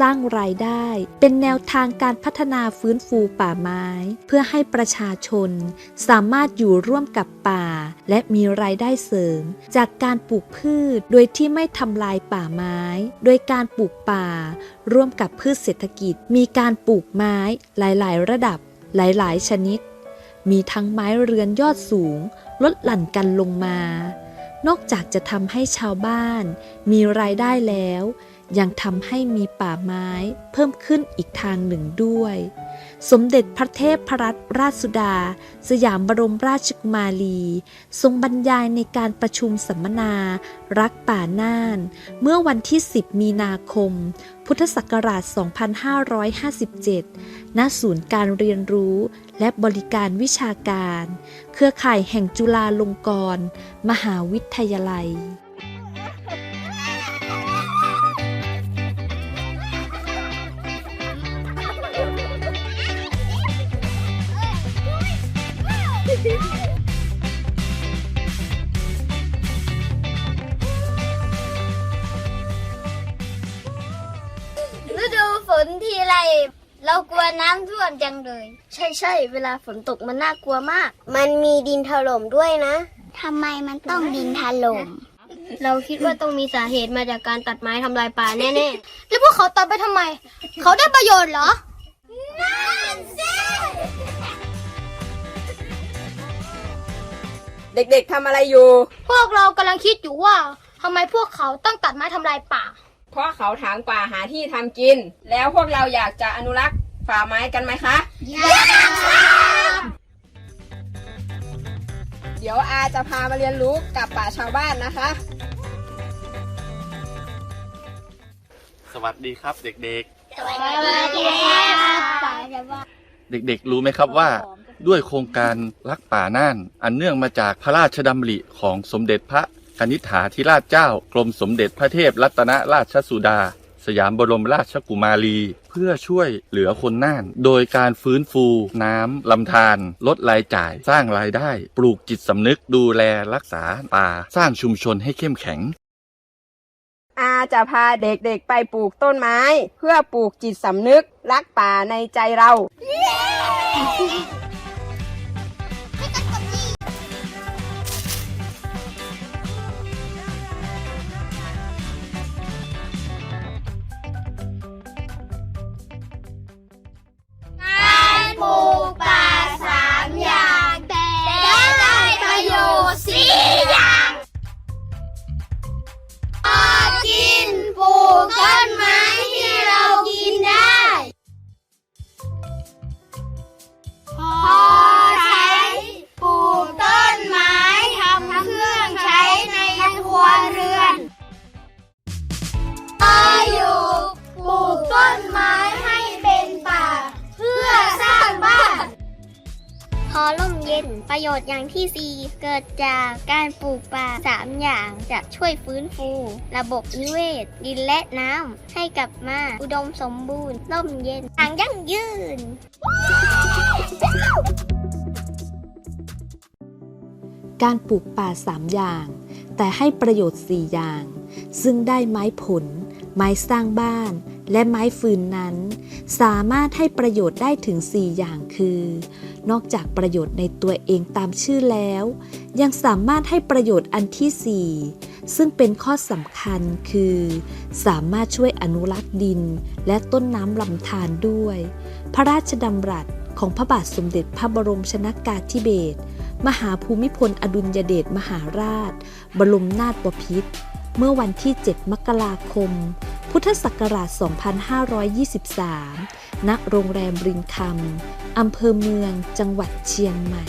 สร้างรายได้ เป็นแนวทางการพัฒนาฟื้นฟูป่าไม้ เพื่อให้ประชาชน สามารถอยู่ร่วมกับป่า และมีรายได้เสริม จากการปลูกพืชโดยที่ไม่ทำลายป่าไม้ โดยการปลูกป่า ร่วมกับพืชเศรษฐกิจ มีการปลูกไม้หลาย ๆ ระดับหลาย ๆ ชนิด มีทั้งไม้เรือนยอดสูง ลดหลั่นกันลงมา นอกจากจะทำให้ชาวบ้าน มีรายได้แล้ว ยังทำให้มีป่าไม้เพิ่มขึ้นอีกทางหนึ่งด้วย สมเด็จพระเทพรัตนราชสุดา สยามบรมราชกุมารี ทรงบรรยายในการประชุมสัมมนา รักป่าน่าน เมื่อวันที่ 10 มีนาคม พุทธศักราช 2557 ณ ศูนย์การเรียนรู้และบริการวิชาการ เครือข่ายแห่งจุฬาลงกรณ์ มหาวิทยาลัย ฤดูฝนทีไรเรากลัวน้ำท่วมจังเลย ใช่ใช่เวลาฝนตกมันน่ากลัวมาก มันมีดินถล่มด้วยนะทำไมมันต้องดินถล่ม เราคิดว่าต้องมีสาเหตุมาจากการตัดไม้ทำลายป่าแน่ๆ แล้วพวกเขาตัดไปทำไม เขาได้ประโยชน์เหรอ เด็กๆทำอะไรอยู่ พวกเรากำลังคิดอยู่ว่าทำไมพวกเขาต้องตัดไม้ทำลายป่า เพราะเขาถางป่าหาที่ทำกิน แล้วพวกเราอยากจะอนุรักษ์ป่าไม้กันไหมคะ เดี๋ยวอาจะพามาเรียนรู้กับป่าชาวบ้านนะคะ สวัสดีครับเด็กสวัสดีครับๆเด็กๆ รู้ไหมครับว่า ด้วยโครงการรักป่าน่าน อันเนื่องมาจากพระราชดำริของสมเด็จพระกนิษฐาธิราชเจ้า กรมสมเด็จพระเทพรัตนราชสุดา สยามบรมราชกุมารี เพื่อช่วยเหลือคนน่าน โดยการฟื้นฟู น้ำลำธารลดรายจ่าย สร้างรายได้ ปลูกจิตสำนึกดูแลรักษาป่าสร้างชุมชนให้เข้มแข็งอาจะพาเด็กๆไปปลูกต้นไม้ เพื่อปลูกจิตสำนึกรักป่าในใจเราก พอร่มเย็นประโยชน์อย่างที่ 4 เกิดจากการปลูกป่า 3 อย่างจะช่วยฟื้นฟู ระบบนิเวศ ดินและน้ำให้กลับมาอุดมสมบูรณ์ ร่มเย็นทางยั่งยืน การปลูกป่า 3 อย่าง แต่ให้ประโยชน์ 4 อย่าง ซึ่งได้ไม้ผล ไม้สร้างบ้านและไม้ฟืนนั้น สามารถให้ประโยชน์ได้ถึง 4 อย่างคือ นอกจากประโยชน์ในตัวเองตามชื่อแล้ว ยังสามารถให้ประโยชน์อันทีสี่ 4 ซึ่งเป็นข้อสำคัญคือ สามารถช่วยอนุรักษ์ดิน และต้นน้ำลำธารด้วย พระราชดำรัสของพระบาทสมเด็จพระบรมชนากาธิเบศรมหาภูมิพลอดุลยเดชมหาราช บรมนาถบพิตรเมื่อวันที่ 7 มกราคม พุทธศักราช 2523 ณ โรงแรมรินคำ อำเภอเมืองจังหวัดเชียงใหม่